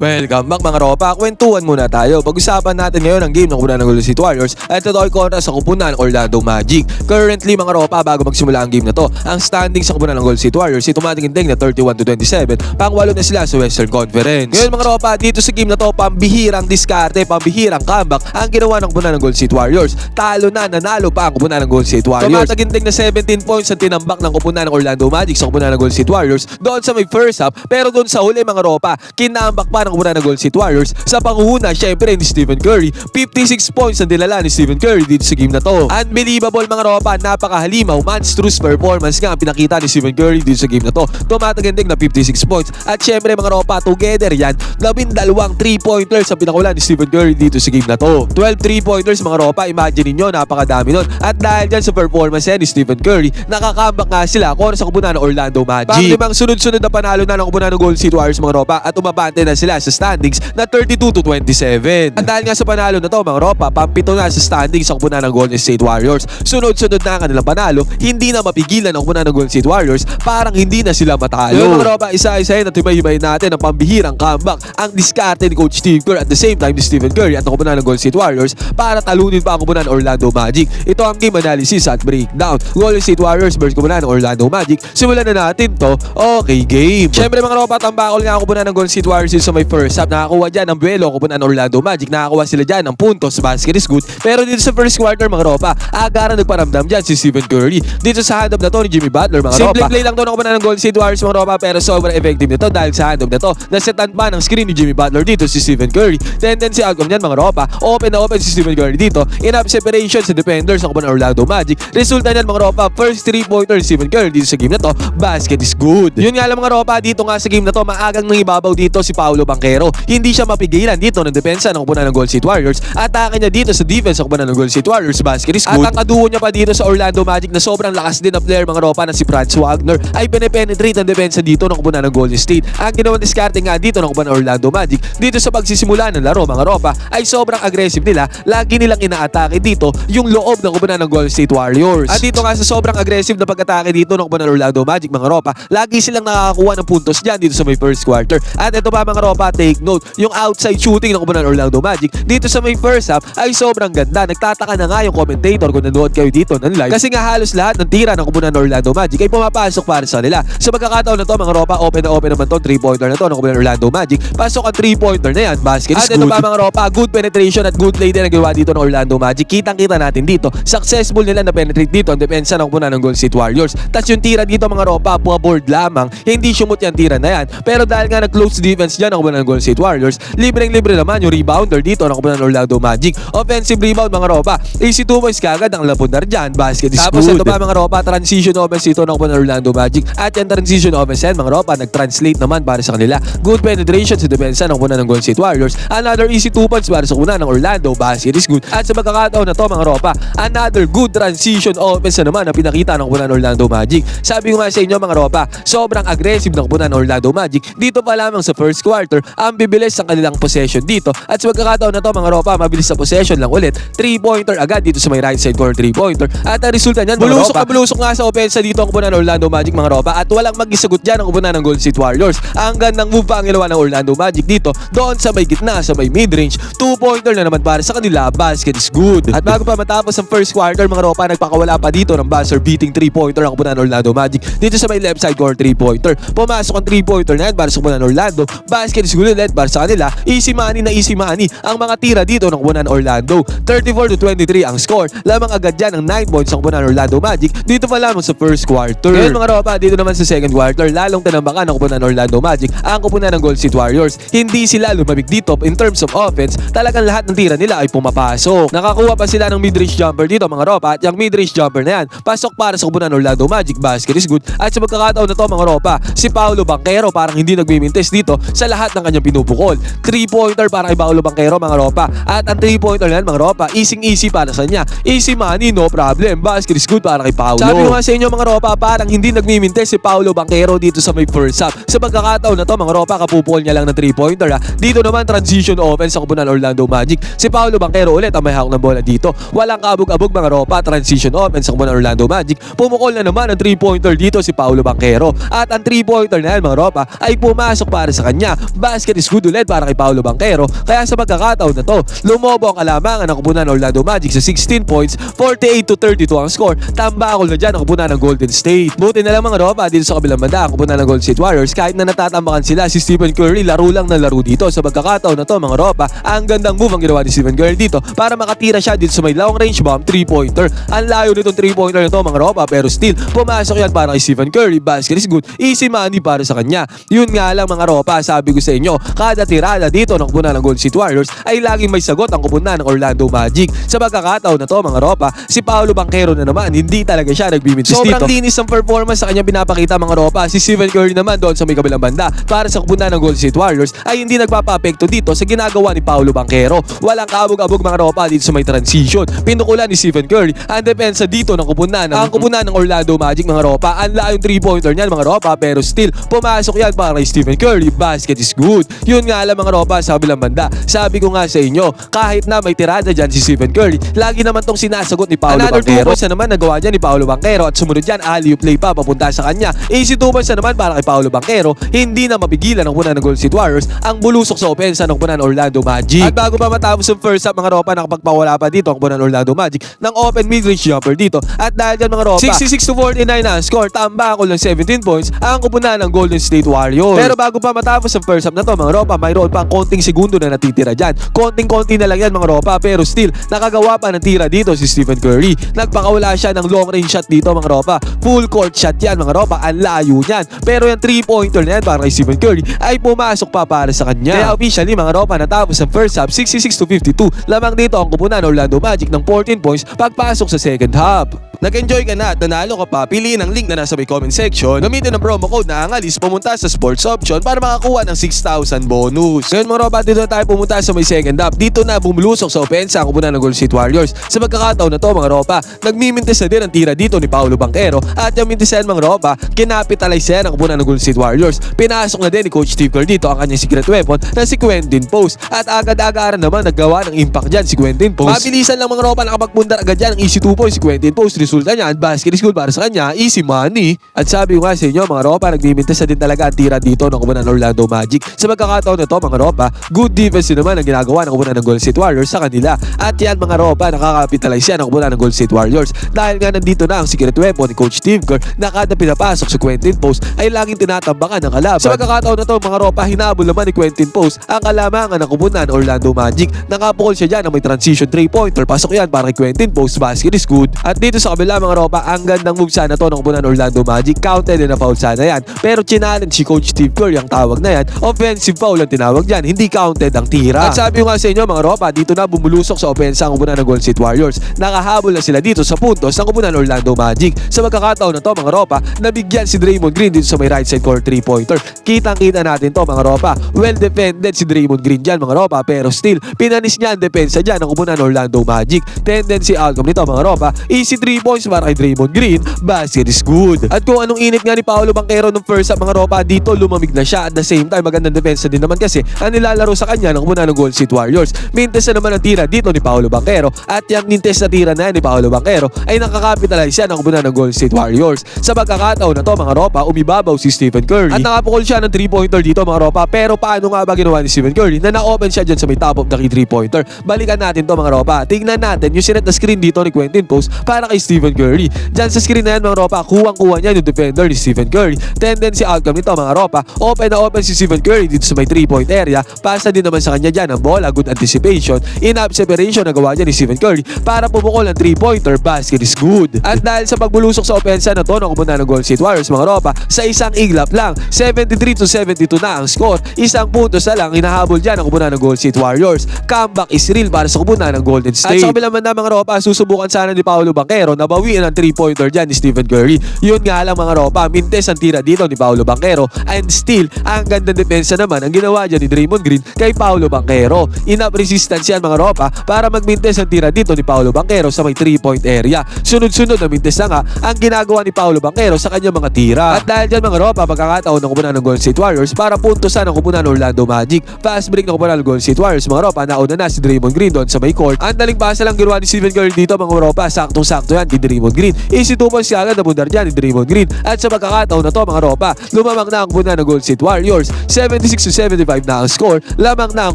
Welcome back mga ropa. Kwentuhan muna tayo. Pag-usapan natin ngayon ang game ng kupunan ng Golden State Warriors at ay kontra sa kupunan ng Orlando Magic. Currently mga ropa, bago magsimula ang game na to, ang standing sa kupunan ng Golden State Warriors ay tumatingin na 31 to 27. Pangwalo na sila sa Western Conference. Ngayon mga ropa, dito sa game na to, pambihirang diskarte, pambihirang comeback ang ginawa ng kupunan ng Golden State Warriors. Talo na, nanalo pa ang kupunan ng Golden State Warriors. Tumataginting na 17 points ang tinambak ng kupunan ng Orlando Magic sa kupunan ng Golden State Warriors doon sa may first half. Pero doon sa huli mga ropa, kinambak pa ng kupunan ng Golden State Warriors sa panguhuna syempre ni Stephen Curry. 56 points ang dinala ni Stephen Curry dito sa game na to. Unbelievable mga ropa, napakahalimaw, monstrous performance nga ang pinakita ni Stephen Curry dito sa game na to. Tumataginting na 56 points. At syempre mga ropa, together yan, labindalawang 3-pointers ang pinakulan ni Stephen Curry dito sa game na to. 12 3-pointers mga ropa, imagine niyo napakadami nun. At dahil dyan sa performance ni Stephen Curry, nakakambak nga sila kung sa kupunan ng Orlando Magic. Panglimang sunod-sunod na panalo na ng kupunan ng Golden State Warriors mga ropa at umabante na sila sa standings na 32 to 27. At dahil nga sa panalo na to mga ropa, pampito na sa standings sa kupunan ng Golden State Warriors. Sunod-sunod na ang kanilang panalo, hindi na mapigilan ng kupunan ng Golden State Warriors, parang hindi na sila matalo. Yung mga ropa, isa-isahin at himay-himay natin ang pambihirang comeback, ang diskarte ni Coach Steve Kerr at the same time ni Stephen Curry at ang kupunan ng Golden State Warriors para talunin pa ang kupunan ng Orlando Magic. Ito ang game analysis at breakdown. Golden State Warriors versus kupunan ng Orlando Magic. Simulan na natin to. Okay, game. Siyempre mga ropa, tambakol nga ang kupunan ng Golden State Warriors sa may first half. Nakakuha dyan ang kupunan ng Orlando Magic. Nakakuha sila dyan ng puntos. Basket is good. Pero dito sa first quarter mga ropa, agaran nagparamdam dyan si Stephen Curry. Dito sa hand-off na to ni Jimmy Butler mga Simple ropa. play lang to ng kupunan ng Golden State Warriors mga ropa pero sobrang effective nito dahil sa hand-off na to. Nasetan pa ng screen ni Jimmy Butler dito si Stephen Curry. Tendency outcome niyan mga ropa. Open na open si Stephen Curry dito. Enough separation sa defenders kupunan ng Orlando Magic. Resulta niyan mga ropa, first 3-pointer ni Stephen Curry dito sa game na to. Basket is good. Yun nga lang mga ropa, dito nga sa game na to, maagang nangibabaw dito si Paolo Banquero. Hindi siya mapigilan dito ng depensa ng kupunan ng Golden State Warriors. Atake niya dito sa defense ng kupunan ng Golden State Warriors. Basket is good. At ang kaduo niya pa dito sa Orlando Magic na sobrang lakas din na player mga ropa na si Franz Wagner ay penetrate ang depensa dito ng kupunan ng Golden State. Ang ginawang diskarte nga dito ng kupunan ng Orlando Magic dito sa pagsisimula ng laro mga ropa ay sobrang aggressive nila. Lagi nilang inaatake dito yung loob ng kupunan ng Golden State Warriors. At dito nga sa sobrang aggressive na pag-atake dito ng kupunan ng Orlando Magic mga ropa, lagi silang nakakakuha ng puntos dyan dito sa may first quarter. At ito pa mga ropa, take note, yung outside shooting ng kupunan ng Orlando Magic dito sa may first half ay sobrang ganda. Nagtataka na nga yung commentator kung nanood kayo dito ng live. Kasi nga halos lahat ng tira ng kupunan ng Orlando Magic ay pumapasok para sa nila. Sa pagkakataon na to mga ropa, open na open naman to, 3-pointer na to ng kupunan ng Orlando Magic. Pasok ang 3-pointer na yan, basket is At good. ito pa mga ropa, good penetration at good play din ang gawa dito ng Orlando Magic. Kitang-kita natin dito. Successful nila na penetrate dito ang depensa ng kupunan ng Golden State Warriors. Tapos yung tira dito mga ropa, board lamang. Hindi sumot yung tira na yan. Pero dahil nga nag-close defense dyan ang kupunan ng Golden State Warriors, libreng-libre naman yung rebounder dito ng kupunan ng Orlando Magic. Offensive rebound mga ropa. Easy 2 points kagad ang lapundar dyan. Basket is Tapos good. ito pa mga ropa, transition offense dito ng kupunan ng Orlando Magic. At yung transition offense yan mga ropa, nag-translate naman para sa kanila. Good penetration sa depensa ng kupunan ng Golden State Warriors. Another easy 2 points para sa kupunan ng Orlando. Basket is good. At sa pagkakataon na to mga ropa, another good transition offense na naman na pinakita ng kupunan ng Orlando Magic. Sabi ko nga sa inyo mga ropa, sobrang aggressive ng kupunan ng Orlando Magic. Dito pa lamang sa first quarter, ang bibilis ng kanilang possession dito. At sa pagkakataon na to mga ropa, mabilis sa possession lang ulit. 3-pointer agad dito sa may right side corner 3-pointer. At ang resulta niyan Bulusok ropa, bulusok nga sa opensa dito ang kupunan ng Orlando Magic mga ropa. At walang mag-isagot dyan ang kupunan ng Golden State Warriors. Ang gandang move pa ang ginawa ng Orlando Magic dito. Doon sa may gitna, sa may mid-range. 2-pointer na naman para sa kanila. Basket is good. At bago pa matapos ang first quarter mga ropa, nagpakawala pa dito ng buzzer beating 3-pointer ang kupunan ng Orlando Magic. Dito sa may left side corner 3-pointer. Pumasok ang 3-pointer na yan para sa kupunan ng Orlando. Basket is ulit para sa kanila. Easy money na easy money ang mga tira dito ng ng Orlando. 34 to 23 ang score. Lamang agad dyan ang 9 points ng Orlando Magic. Dito pa lamang sa first quarter. Ngayon mga ropa, dito naman sa second quarter, lalong tinambakan ng ng Orlando Magic ang kupunan ng Golden State Warriors. Hindi sila lumabig dito in terms of offense. Talagang lahat ng tira nila ay pumapasok. Nakakuha pa sila ng mid-range jumper dito mga ropa at yung mid-range jumper na yan, pasok para sa kupunan Orlando Magic. Basket is good. At sa pagkakataon na to mga ropa, si Paolo Banquero parang hindi nagmimintes dito sa lahat ng kanyang pinupukol. 3-pointer para kay Paolo Banquero mga ropa. At ang 3-pointer na yan mga ropa, easy-easy para sa kanya. Easy money, no problem. Basket is good para kay Paolo. Sabi ko nga sa inyo mga ropa, parang hindi nagmimintes si Paolo Banquero dito sa may first half. Sa pagkakataon na to mga ropa, kapupukol niya lang ng 3-pointer. ah. Dito naman transition offense sa kupunan Orlando Magic. Si Paolo Banquero ulit ang may hawak ng bola dito. Walang kabog-abog mga ropa, transition offense sa kupunan Orlando Magic. Pumukol na naman ang 3-pointer dito si Paolo Banquero. At ang 3-pointer na yan mga ropa ay pumasok para sa kanya. Basket is good ulit para kay Paolo Banquero. Kaya sa pagkakataon na to, lumobo ang kalamangan ng kupunan ng Orlando Magic sa 16 points, 48 to 32 ang score. Tambakol na dyan ang kupunan ng Golden State. Buti na lang mga ropa dito sa kabilang banda ang kupunan ng Golden State Warriors kahit na natatambakan sila si Stephen Curry laro lang na laro dito sa pagkakataon na to mga ropa. Ang gandang move ang ginawa ni Stephen Curry dito para makatira siya dito sa may long range bomb 3-pointer. Ang layo nitong 3-pointer na to mga ropa pero still pumasok yan para kay Stephen Curry. Basket is good. Easy money para sa kanya. Yun nga lang mga ropa sabi ko sa inyo kada tirada dito ng kupunan ng Golden State Warriors ay laging may sagot ang kupunan ng Orlando Magic. Sa pagkakataon na to mga ropa si Paolo Banquero na naman hindi talaga siya nagbimintis dito. Sobrang linis ng performance sa kanya pinapakita mga ropa. Si Stephen Curry naman doon sa may kabilang banda para sa kupunan ng Golden State Warriors ay hindi nagpapapekto dito sa ginagawa ni Paolo Banquero. Walang kaabog-abog mga ropa dito sa may transition. Pinukulan ni Stephen Curry ang depensa dito ng kupunan. Ang kupunan ng Orlando Magic mga ropa. Ang layong 3-pointer niyan mga ropa pero still pumasok yan para kay Stephen Curry. Basket is good. Yun nga lang mga ropa sa kabilang banda. Sabi ko nga sa inyo, kahit na may tirada dyan si Stephen Curry, lagi naman tong sinasagot ni Paolo Another Banquero. Sa naman nagawa dyan ni Paolo Banquero at sumunod dyan, alley play pa papunta sa kanya. Easy two points na naman para kay Paolo Banquero. Hindi na mapigilan ng punan ng Golden State Warriors ang bulusok sa opensa ng punan Orlando Magic. At bago pa matapos yung first half mga ropa, nakapagpawala pa dito ang punan Orlando Magic ng open mid-range jumper dito. At dahil dyan mga ropa, 66 to 49 na ang score, tambakol ng 17 points ang kupunan ng Golden State Warriors. Pero bago pa matapos ang first half na to mga ropa, mayroon pa konting segundo na natitira dyan. Konting-konti na lang yan mga ropa, pero still, nakagawa pa ng tira dito si Stephen Curry. Nagpakawala siya ng long range shot dito mga ropa. Full court shot yan mga ropa, ang layo niyan. Pero yung 3-pointer na yan para kay Stephen Curry ay pumasok pa para sa kanya. Kaya officially mga ropa natapos ang first half 66 to 52. Lamang dito ang kupunan Orlando Magic ng 14 points pagpasok sa second half. Nag-enjoy ka na at nanalo ka pa, piliin ang link na nasa may comment section. Gamitin ang promo code na angalis pumunta sa sports option para makakuha ng 6,000 bonus. Ngayon mga roba, dito na tayo pumunta sa may second half. Dito na bumulusok sa opensa ang kupunan ng Golden State Warriors. Sa pagkakataon na to mga ropa, nagmimintis na din ang tira dito ni Paolo Banquero at yung mintisan mga ropa, kinapitalize yan ang kupunan ng Golden State Warriors. Pinasok na din ni Coach Steve Kerr dito ang kanyang secret weapon na si Quentin Post at agad-agaran naman naggawa ng impact dyan si Quentin Post. Mabilisan lang mga ropa nakapagpundar agad dyan ang easy 2 points si Quentin Post. Resulta niya, basket good para sa kanya, easy money. At sabi ko nga sa inyo mga ropa, nagmimintis na din talaga ang tira dito ng kupunan ng Orlando Magic. Sa pagkakataon na to mga ropa, good defense naman ang ginagawa ng kupunan ng Golden State Warriors sa kanila. At yan mga ropa, nakakapitalize yan ang kupunan ng Golden State Warriors. Dahil nga nandito na ang secret weapon ni Coach Steve Kerr na kada pinapasok sa Quentin Post ay laging tinatambakan ng kalaban. Sa pagkakataon na to mga ropa, hinabol naman ni Quentin Post ang kalamangan ng kupunan ng Orlando Magic. Nakapukol siya dyan ng may transition 3-pointer. Pasok yan para kay Quentin Post. Basket is good. At dito sa kabila mga ropa, ang gandang move sana to ng kupunan Orlando Magic. Counted and na foul sana yan. Pero challenge si Coach Steve Kerr ang tawag na yan. Offensive foul ang tinawag dyan. Hindi counted ang tira. At sabi ko nga sa inyo mga ropa, dito na bumulusok sa opensa ang kupunan ng Golden State Warriors. Nakahabol na sila dito sa puntos ng kupunan Orlando Magic. Sa magkakataon na to mga ropa, nabigyan si Draymond Green dito sa may right side court 3-pointer. Kitang-kita natin to mga ropa. Well defended si Draymond Green dyan mga ropa. Pero still, pinanis niya ang depensa dyan ng kupunan Orlando Magic. Tendency outcome nito mga ropa. Easy 3 points para kay Draymond Green. Basket is good. At kung anong init nga ni Paolo Banquero nung first half mga ropa, dito lumamig na siya. At the same time, magandang depensa din naman kasi ang nilalaro sa kanya ng kupunan ng Golden State Warriors. Mintes na naman ang tira dito ni Paolo Banquero. At yung mintes na tira na ni Paolo Banquero ay nakakapitalize siya ng kupunan ng Golden State Warriors. Sa pagkakataon na to mga ropa, umibabaw si Stephen Curry. At nakapukol siya ng 3-pointer dito mga ropa. Pero paano nga ba ginawa ni Stephen Curry na na-open siya dyan sa may top of the key 3-pointer? Balikan natin to mga ropa. Tingnan natin yung sinet na screen dito ni Quentin Post para kay Stephen Curry. Dyan sa screen na yan mga ropa, kuwang-kuha niya yung defender ni Stephen Curry. Tendency outcome nito mga ropa, open na open si Stephen Curry dito sa may 3-point area. Pasa din naman sa kanya dyan ang bola, good anticipation. In-up separation na gawa niya ni Stephen Curry para pumukol ng 3-pointer, basket is good. At dahil sa pagbulusok sa opensa na to ng kumunta ng Golden State Warriors mga ropa, sa isang iglap lang, 73 to 72 na ang score. Isang puntos na lang hinahabol dyan ang kumunta ng Golden State Warriors. Comeback is real para sa kumunta ng Golden State. At sa kabilang banda mga ropa, susubukan sana ni Paolo Banquero na bawiin ang 3-pointer dyan ni Stephen Curry. Yun nga lang mga ropa, mintes ang tira dito ni Paolo Banquero and still, ang gandang depensa naman ang ginawa dyan ni Draymond Green kay Paolo Banquero. Enough resistance yan mga ropa para magmintes ang tira dito ni Paolo Banquero sa may 3-point area. Sunod-sunod na mintes na nga ang ginagawa ni Paolo Banquero sa kanyang mga tira. At dahil dyan mga ropa, pagkakataon ng kupunan ng Golden State Warriors para puntosan ang kupunan ng Orlando Magic. Fast break ng kupunan ng Golden State Warriors mga ropa, nauna na si Draymond Green doon sa may court. Ang daling pasa lang ginawa ni Stephen Curry dito mga ropa, saktong-sakto yan. Kay Draymond Green. Easy 2 points kagad na bundar dyan ni Draymond Green. At sa pagkakataon na to mga ropa, lumamang na ang kupunan ng Golden State Warriors. 76 to 75 na ang score, lamang na ang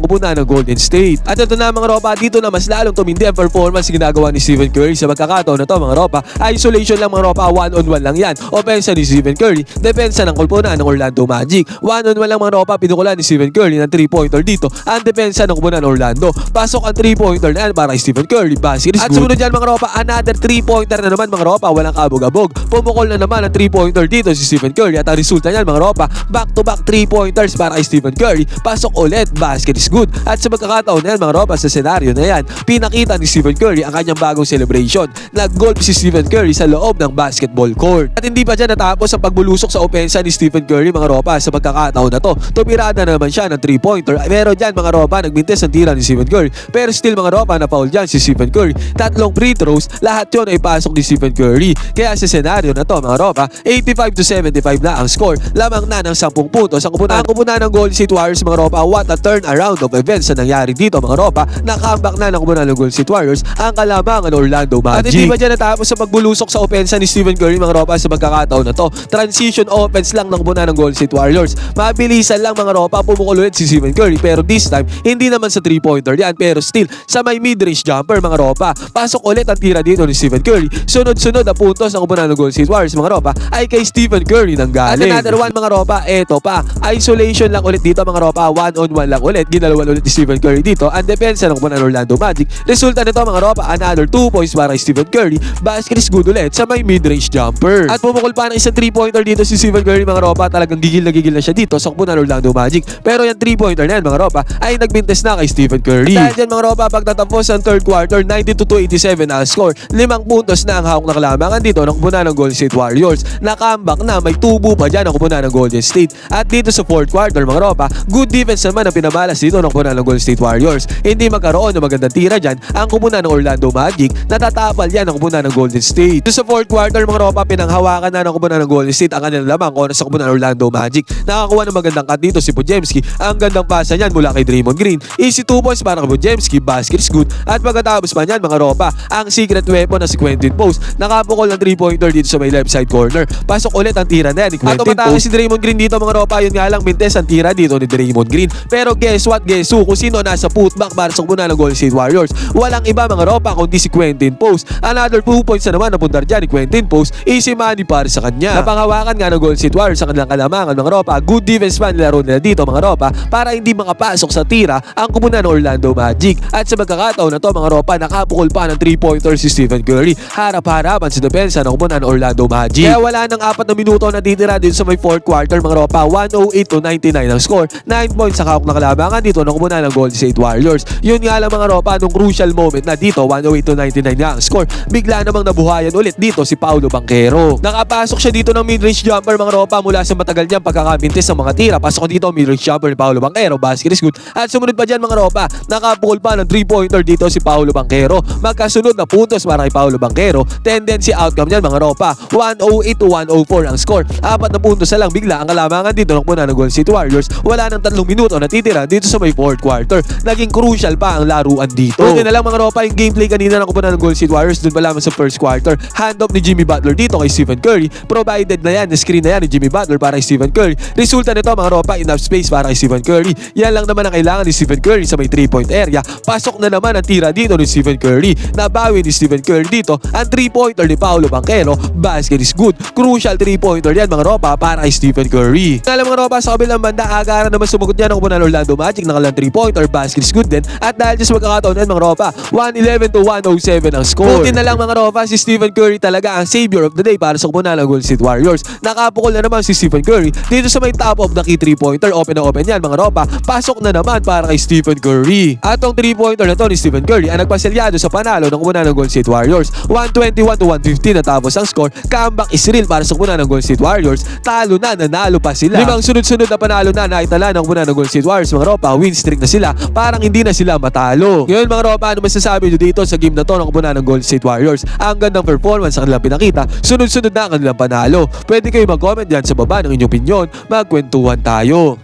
kupunan ng Golden State. At ito na mga ropa, dito na mas lalong tumindi ang performance ginagawa ni Stephen Curry sa pagkakataon na to mga ropa. Isolation lang mga ropa, one on one lang yan. Opensa ni Stephen Curry, depensa ng kulpunan ng Orlando Magic. One on one lang mga ropa, pinukulan ni Stephen Curry ng 3-pointer dito. Ang depensa ng kulpunan ng Orlando. Pasok ang 3-pointer na yan para Stephen Curry. Basket is At good. sumunod dyan mga ropa, another 3-pointer na naman mga ropa, walang kabog-abog. Pumukol na naman ang 3-pointer dito si Stephen Curry at ang resulta niyan mga ropa, back-to-back 3-pointers para kay Stephen Curry. Pasok ulit, basket is good. At sa pagkakataon na yan mga ropa, sa senaryo na yan, pinakita ni Stephen Curry ang kanyang bagong celebration. Nag-golf si Stephen Curry sa loob ng basketball court. At hindi pa dyan natapos ang pagbulusok sa opensa ni Stephen Curry mga ropa sa pagkakataon na to. Tumira na naman siya ng 3-pointer. Pero dyan mga ropa, nagbintes ang tira ni Stephen Curry. Pero still mga ropa, na-foul dyan si Stephen Curry. Tatlong free throws, lahat yon ay pasok ni Stephen Curry. Kaya sa senaryo na to mga ropa, 85 to 75 na ang score. Lamang na ng 10 puntos ang kupunan. Ang kupunan ng Golden State Warriors mga ropa, what a turnaround of events na nangyari dito mga ropa. Nakambak na ng kupunan ng Golden State Warriors ang kalamangan ng Orlando Magic. At hindi pa dyan natapos sa pagbulusok sa opensa ni Stephen Curry mga ropa sa pagkakataon na to. Transition offense lang ng kupunan ng Golden State Warriors. Mabilisan lang mga ropa, pumukul ulit si Stephen Curry. Pero this time, hindi naman sa 3-pointer yan. Pero still, sa may mid-range jumper mga ropa. Pasok ulit ang tira dito ni Stephen Curry. Sunod-sunod na puntos ng kupunan ng Golden State Warriors mga ropa ay kay Stephen Curry nang galing. At another one mga ropa, eto pa. Isolation lang ulit dito mga ropa. One on one lang ulit. Ginalawan ulit ni Stephen Curry dito. Ang depensa ng ng Orlando Magic. Resulta nito mga ropa, another 2 points para kay Stephen Curry. Basket is good ulit sa may mid-range jumper. At pumukul pa ng isang 3-pointer dito si Stephen Curry mga ropa. Talagang gigil na gigil na siya dito sa ng Orlando Magic. Pero yung 3-pointer na yan mga ropa ay nagbintes na kay Stephen Curry. At dahil dyan mga ropa, pagtatapos ang third quarter, 92 to 87 na ang score. Limang puntos na ang hawak na kalamangan dito ng kupunan ng Golden State Warriors. Nakambak na, may tubo pa dyan ang kupunan ng Golden State. At dito sa fourth quarter mga ropa, good defense naman ang pinamalas dito ng kupunan ng Golden State Warriors. Hindi magkaroon ng magandang tira dyan ang kupunan ng Orlando Magic. Natatapal yan ang kupunan ng Golden State. Dito sa fourth quarter mga ropa, pinanghawakan na ng kupunan ng Golden State ang kanilang lamang kung sa kupunan ng Orlando Magic. Nakakuha ng magandang cut dito si Pujemski. Ang gandang pasa niyan mula kay Draymond Green. Easy 2 points para kay Pujemski. Basket is good. At pagkatapos pa niyan mga ropa, ang secret weapon na si Quentin Post. Nakapukol ng 3-pointer dito sa may left side corner. Pasok ulit ang tira na yan ni Quentin At umatake si Draymond Green dito mga ropa. Yun nga lang mintes ang tira dito ni Draymond Green. Pero guess what? Guess who? Kung sino nasa putback para sa kupunan ng Golden State Warriors. Walang iba mga ropa kundi si Quentin Post. Another 2 points na naman na pundar dyan ni Quentin Post. Easy money para sa kanya. Napanghawakan nga ng Golden State Warriors sa kanilang kalamangan mga ropa. Good defense man nilaro nila dito mga ropa para hindi makapasok sa tira ang kupunan ng Orlando Magic. At sa magkakataon na to mga ropa, nakapukol pa ng 3-pointer si Stephen Curry. Harap-harapan sa depensa ng kupunan ng Orlando Magic. Kaya wala nang apat na minuto na titira dito sa may fourth quarter mga ropa. 108 to 99 ang score. 9 points sa kahok na kalamangan dito ng kupunan ng Golden State Warriors. Yun nga lang mga ropa, nung crucial moment na dito, 108 to 99 nga ang score. Bigla namang nabuhayan ulit dito si Paulo Banquero. Nakapasok siya dito ng mid-range jumper mga ropa mula sa matagal niyang pagkakabintis ng mga tira. Pasok dito ang mid-range jumper ni Paulo Banquero. Basket is good. At sumunod pa dyan mga ropa, nakapukol pa ng 3-pointer dito si Paulo Banquero. Magkasunod na puntos para kay Paulo Banquero. Tendency outcome niyan mga ropa, 108 to 104 ang score. Apat na puntos na lang bigla ang kalamangan dito ng puna ng Golden State Warriors. Wala nang tatlong minuto na titira dito sa may fourth quarter. Naging crucial pa ang laruan dito. Buti na lang mga ropa yung gameplay kanina ng kupunan ng Golden State Warriors dun pa lamang sa first quarter. Hand off ni Jimmy Butler dito kay Stephen Curry. Provided na yan, screen na yan ni Jimmy Butler para kay Stephen Curry. Resulta nito mga ropa, enough space para kay Stephen Curry. Yan lang naman ang kailangan ni Stephen Curry sa may 3-point area. Pasok na naman ang tira dito ni Stephen Curry. Nabawi ni Stephen Curry dito ang 3-pointer ni Paolo Banquero. Basket is good. Crucial 3-pointer yan mga ropa para kay Stephen Curry. Alam mga ropa sa kabilang banda, agaran naman sumagot kupunan ng Orlando Magic. Nakalang 3-pointer, basket is good din. At dahil just magkakataon yan mga ropa, 111 to 107 ang score. Buti na lang mga ropa, si Stephen Curry talaga ang savior of the day para sa kupunan ng Golden State Warriors. Nakapukol na naman si Stephen Curry dito sa may top of the key 3-pointer. Open na open yan mga ropa. Pasok na naman para kay Stephen Curry. At tong 3-pointer na to ni Stephen Curry ang nagpaselyado sa panalo ng kupunan ng Golden State Warriors. 121 to 115 na tapos ang score. Comeback is real para sa kupunan ng Golden State Warriors. Talo na, nanalo pa sila. Limang sunod-sunod na panalo na naitala ng kupunan ng Golden State Warriors mga ropa. Win streak na sila. Parang hindi na sila matalo. Ngayon mga ropa, ano masasabi nyo dito sa game na to ng kupunan ng Golden State Warriors? Ang gandang performance sa kanilang pinakita. Sunod-sunod na ang kanilang panalo. Pwede kayo mag-comment dyan sa baba ng inyong opinion. Magkwentuhan tayo.